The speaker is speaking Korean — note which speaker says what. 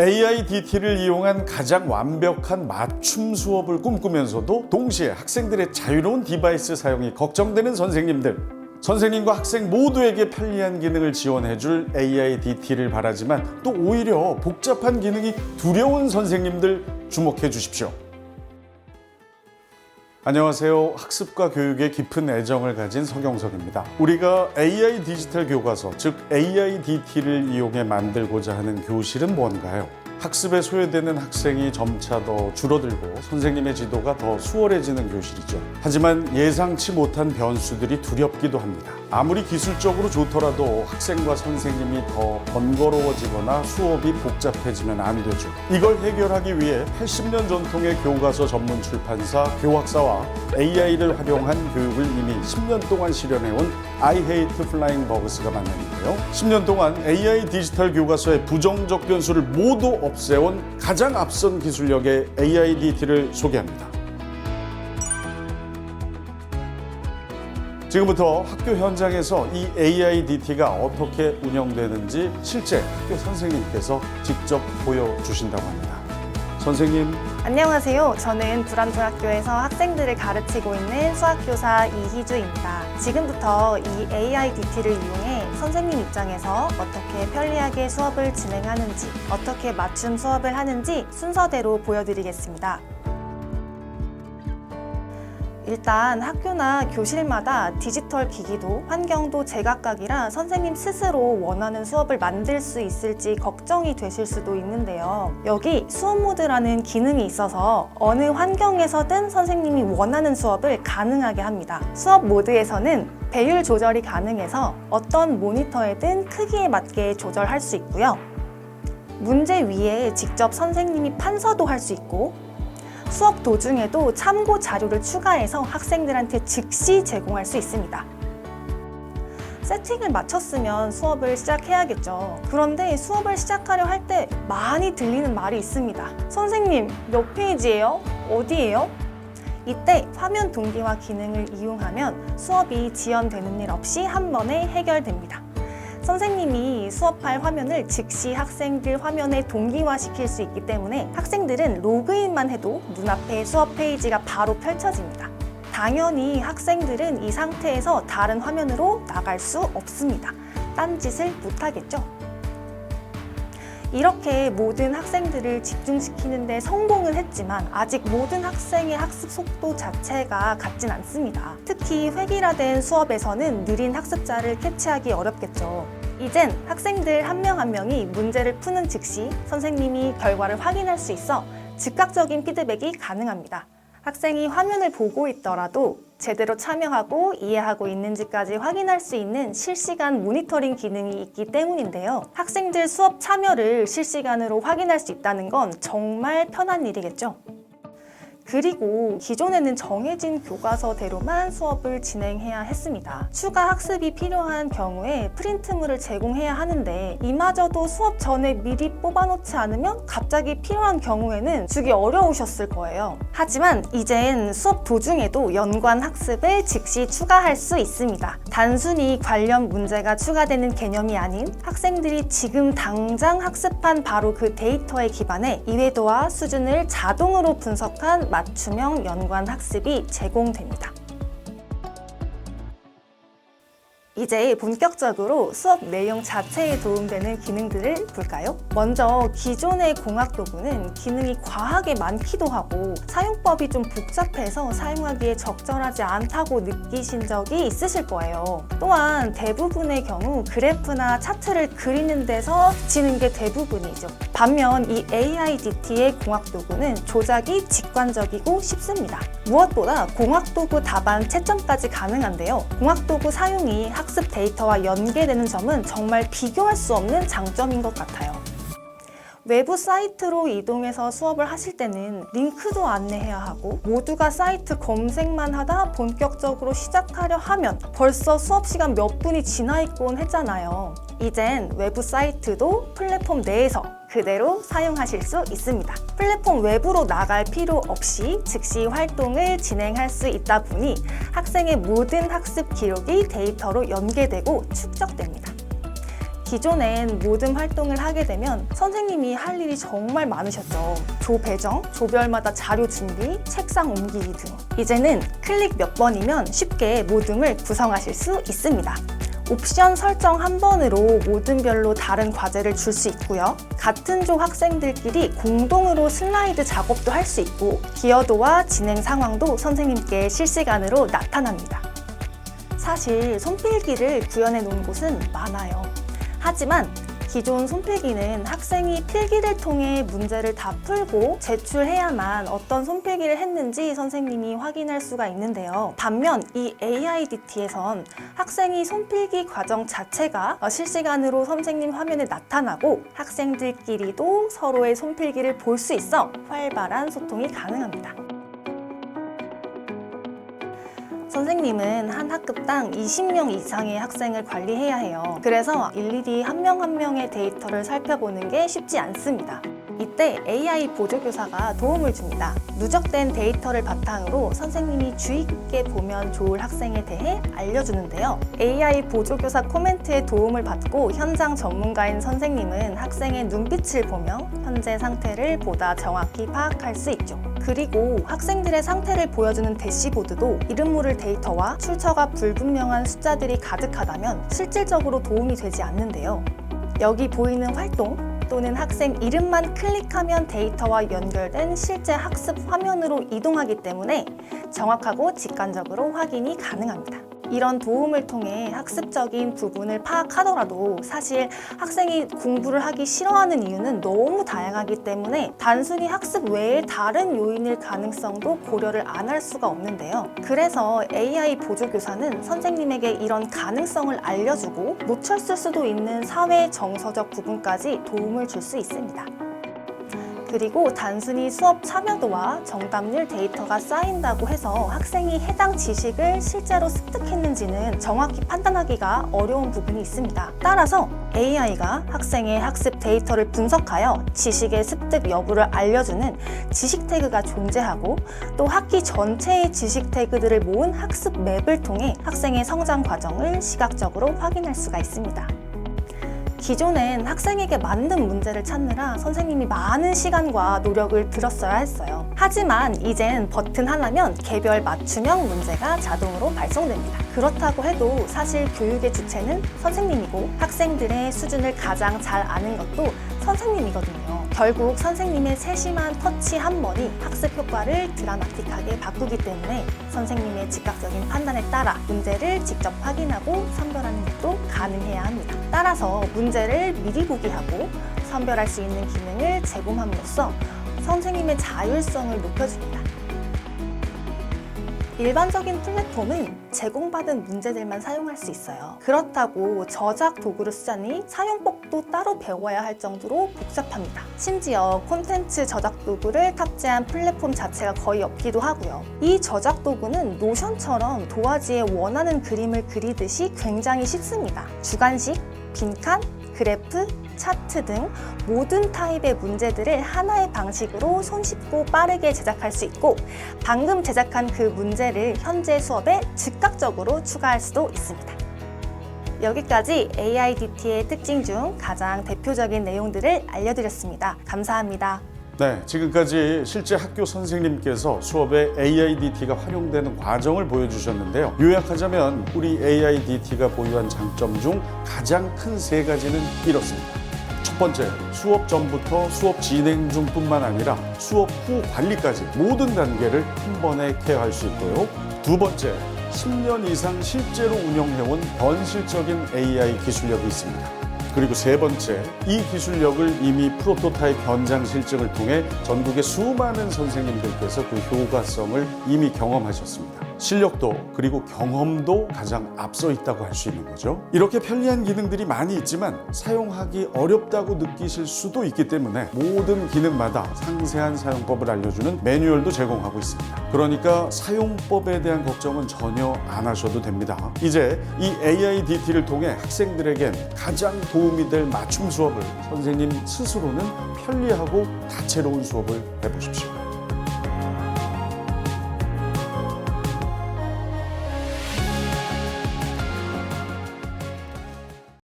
Speaker 1: AIDT를 이용한 가장 완벽한 맞춤 수업을 꿈꾸면서도 동시에 학생들의 자유로운 디바이스 사용이 걱정되는 선생님들. 선생님과 학생 모두에게 편리한 기능을 지원해줄 AIDT를 바라지만 또 오히려 복잡한 기능이 두려운 선생님들 주목해 주십시오. 안녕하세요. 학습과 교육에 깊은 애정을 가진 서경석입니다. 우리가 AI 디지털 교과서, 즉 AIDT를 이용해 만들고자 하는 교실은 뭔가요? 학습에 소외되는 학생이 점차 더 줄어들고 선생님의 지도가 더 수월해지는 교실이죠. 하지만 예상치 못한 변수들이 두렵기도 합니다. 아무리 기술적으로 좋더라도 학생과 선생님이 더 번거로워지거나 수업이 복잡해지면 안 되죠. 이걸 해결하기 위해 80년 전통의 교과서 전문 출판사 교학사와 AI를 활용한 교육을 이미 10년 동안 실현해온 I Hate Flying Bugs가 만났는데요. 10년 동안 AI 디지털 교과서의 부정적 변수를 모두 없애온 가장 앞선 기술력의 AIDT를 소개합니다. 지금부터 학교 현장에서 이 AIDT가 어떻게 운영되는지 실제 학교 선생님께서 직접 보여주신다고 합니다. 선생님,
Speaker 2: 안녕하세요. 저는 불안중학교에서 학생들을 가르치고 있는 수학교사 이희주입니다. 지금부터 이 AIDT를 이용해 선생님 입장에서 어떻게 편리하게 수업을 진행하는지, 어떻게 맞춤 수업을 하는지 순서대로 보여드리겠습니다. 일단 학교나 교실마다 디지털 기기도 환경도 제각각이라 선생님 스스로 원하는 수업을 만들 수 있을지 걱정이 되실 수도 있는데요. 여기 수업 모드라는 기능이 있어서 어느 환경에서든 선생님이 원하는 수업을 가능하게 합니다. 수업 모드에서는 배율 조절이 가능해서 어떤 모니터에든 크기에 맞게 조절할 수 있고요. 문제 위에 직접 선생님이 판서도 할 수 있고 수업 도중에도 참고 자료를 추가해서 학생들한테 즉시 제공할 수 있습니다. 세팅을 마쳤으면 수업을 시작해야겠죠. 그런데 수업을 시작하려 할 때 많이 들리는 말이 있습니다. 선생님, 몇 페이지예요? 어디예요? 이때 화면 동기화 기능을 이용하면 수업이 지연되는 일 없이 한 번에 해결됩니다. 선생님이 수업할 화면을 즉시 학생들 화면에 동기화시킬 수 있기 때문에 학생들은 로그인만 해도 눈앞에 수업 페이지가 바로 펼쳐집니다. 당연히 학생들은 이 상태에서 다른 화면으로 나갈 수 없습니다. 딴짓을 못하겠죠. 이렇게 모든 학생들을 집중시키는데 성공은 했지만 아직 모든 학생의 학습 속도 자체가 같진 않습니다. 특히 획일화된 수업에서는 느린 학습자를 캐치하기 어렵겠죠. 이젠 학생들 한 명 한 명이 문제를 푸는 즉시 선생님이 결과를 확인할 수 있어 즉각적인 피드백이 가능합니다. 학생이 화면을 보고 있더라도 제대로 참여하고 이해하고 있는지까지 확인할 수 있는 실시간 모니터링 기능이 있기 때문인데요. 학생들 수업 참여를 실시간으로 확인할 수 있다는 건 정말 편한 일이겠죠. 그리고 기존에는 정해진 교과서대로만 수업을 진행해야 했습니다. 추가 학습이 필요한 경우에 프린트물을 제공해야 하는데 이마저도 수업 전에 미리 뽑아놓지 않으면 갑자기 필요한 경우에는 주기 어려우셨을 거예요. 하지만 이젠 수업 도중에도 연관 학습을 즉시 추가할 수 있습니다. 단순히 관련 문제가 추가되는 개념이 아닌 학생들이 지금 당장 학습한 바로 그 데이터에 기반해 이해도와 수준을 자동으로 분석한 맞춤형 연관 학습이 제공됩니다. 이제 본격적으로 수업 내용 자체에 도움되는 기능들을 볼까요? 먼저 기존의 공학 도구는 기능이 과하게 많기도 하고 사용법이 좀 복잡해서 사용하기에 적절하지 않다고 느끼신 적이 있으실 거예요. 또한 대부분의 경우 그래프나 차트를 그리는 데서 지는 게 대부분이죠. 반면 이 AIDT의 공학 도구는 조작이 직관적이고 쉽습니다. 무엇보다 공학 도구 답안 채점까지 가능한데요. 공학 도구 사용이 학습 데이터와 연계되는 점은 정말 비교할 수 없는 장점인 것 같아요. 외부 사이트로 이동해서 수업을 하실 때는 링크도 안내해야 하고 모두가 사이트 검색만 하다 본격적으로 시작하려 하면 벌써 수업 시간 몇 분이 지나 있곤 했잖아요. 이젠 외부 사이트도 플랫폼 내에서 그대로 사용하실 수 있습니다. 플랫폼 외부로 나갈 필요 없이 즉시 활동을 진행할 수 있다 보니 학생의 모든 학습 기록이 데이터로 연계되고 축적됩니다. 기존엔 모든 활동을 하게 되면 선생님이 할 일이 정말 많으셨죠. 조 배정, 조별마다 자료 준비, 책상 옮기기 등. 이제는 클릭 몇 번이면 쉽게 모둠을 구성하실 수 있습니다. 옵션 설정 한 번으로 모든 별로 다른 과제를 줄 수 있고요. 같은 조 학생들끼리 공동으로 슬라이드 작업도 할 수 있고 기여도와 진행 상황도 선생님께 실시간으로 나타납니다. 사실 손필기를 구현해 놓은 곳은 많아요. 하지만 기존 손필기는 학생이 필기를 통해 문제를 다 풀고 제출해야만 어떤 손필기를 했는지 선생님이 확인할 수가 있는데요. 반면 이 AIDT에선 학생이 손필기 과정 자체가 실시간으로 선생님 화면에 나타나고 학생들끼리도 서로의 손필기를 볼 수 있어 활발한 소통이 가능합니다. 선생님은 한 학급당 20명 이상의 학생을 관리해야 해요. 그래서 일일이 한 명 한 명의 데이터를 살펴보는 게 쉽지 않습니다. 이때 AI 보조교사가 도움을 줍니다. 누적된 데이터를 바탕으로 선생님이 주의 깊게 보면 좋을 학생에 대해 알려주는데요. AI 보조교사 코멘트의 도움을 받고 현장 전문가인 선생님은 학생의 눈빛을 보며 현재 상태를 보다 정확히 파악할 수 있죠. 그리고 학생들의 상태를 보여주는 대시보드도 이름 모를 데이터와 출처가 불분명한 숫자들이 가득하다면 실질적으로 도움이 되지 않는데요. 여기 보이는 활동 또는 학생 이름만 클릭하면 데이터와 연결된 실제 학습 화면으로 이동하기 때문에 정확하고 직관적으로 확인이 가능합니다. 이런 도움을 통해 학습적인 부분을 파악하더라도 사실 학생이 공부를 하기 싫어하는 이유는 너무 다양하기 때문에 단순히 학습 외에 다른 요인일 가능성도 고려를 안 할 수가 없는데요. 그래서 AI 보조교사는 선생님에게 이런 가능성을 알려주고 놓쳤을 수도 있는 사회 정서적 부분까지 도움을 줄 수 있습니다. 그리고 단순히 수업 참여도와 정답률 데이터가 쌓인다고 해서 학생이 해당 지식을 실제로 습득했는지는 정확히 판단하기가 어려운 부분이 있습니다. 따라서 AI가 학생의 학습 데이터를 분석하여 지식의 습득 여부를 알려주는 지식 태그가 존재하고 또 학기 전체의 지식 태그들을 모은 학습 맵을 통해 학생의 성장 과정을 시각적으로 확인할 수가 있습니다. 기존엔 학생에게 맞는 문제를 찾느라 선생님이 많은 시간과 노력을 들였어야 했어요. 하지만 이젠 버튼 하나면 개별 맞춤형 문제가 자동으로 발송됩니다. 그렇다고 해도 사실 교육의 주체는 선생님이고 학생들의 수준을 가장 잘 아는 것도 선생님이거든요. 결국 선생님의 세심한 터치 한 번이 학습 효과를 드라마틱하게 바꾸기 때문에 선생님의 즉각적인 판단에 따라 문제를 직접 확인하고 선별하는 것도 가능해야 합니다. 따라서 문제를 미리 보기 하고 선별할 수 있는 기능을 제공함으로써 선생님의 자율성을 높여줍니다. 일반적인 플랫폼은 제공받은 문제들만 사용할 수 있어요. 그렇다고 저작 도구를 쓰자니 사용법도 따로 배워야 할 정도로 복잡합니다. 심지어 콘텐츠 저작 도구를 탑재한 플랫폼 자체가 거의 없기도 하고요. 이 저작 도구는 노션처럼 도화지에 원하는 그림을 그리듯이 굉장히 쉽습니다. 주관식, 빈칸, 그래프, 차트 등 모든 타입의 문제들을 하나의 방식으로 손쉽고 빠르게 제작할 수 있고 방금 제작한 그 문제를 현재 수업에 즉각적으로 추가할 수도 있습니다. 여기까지 AIDT의 특징 중 가장 대표적인 내용들을 알려드렸습니다. 감사합니다.
Speaker 1: 네, 지금까지 실제 학교 선생님께서 수업에 AIDT가 활용되는 과정을 보여주셨는데요. 요약하자면 우리 AIDT가 보유한 장점 중 가장 큰 세 가지는 이렇습니다. 첫 번째, 수업 전부터 수업 진행 중뿐만 아니라 수업 후 관리까지 모든 단계를 한 번에 케어할 수 있고요. 두 번째, 10년 이상 실제로 운영해온 건실적인 AI 기술력이 있습니다. 그리고 세 번째, 이 기술력을 이미 프로토타입 현장 실증을 통해 전국의 수많은 선생님들께서 그 효과성을 이미 경험하셨습니다. 실력도 그리고 경험도 가장 앞서 있다고 할 수 있는 거죠. 이렇게 편리한 기능들이 많이 있지만 사용하기 어렵다고 느끼실 수도 있기 때문에 모든 기능마다 상세한 사용법을 알려주는 매뉴얼도 제공하고 있습니다. 그러니까 사용법에 대한 걱정은 전혀 안 하셔도 됩니다. 이제 이 AIDT를 통해 학생들에겐 가장 도움이 될 맞춤 수업을 선생님 스스로는 편리하고 다채로운 수업을 해보십시오.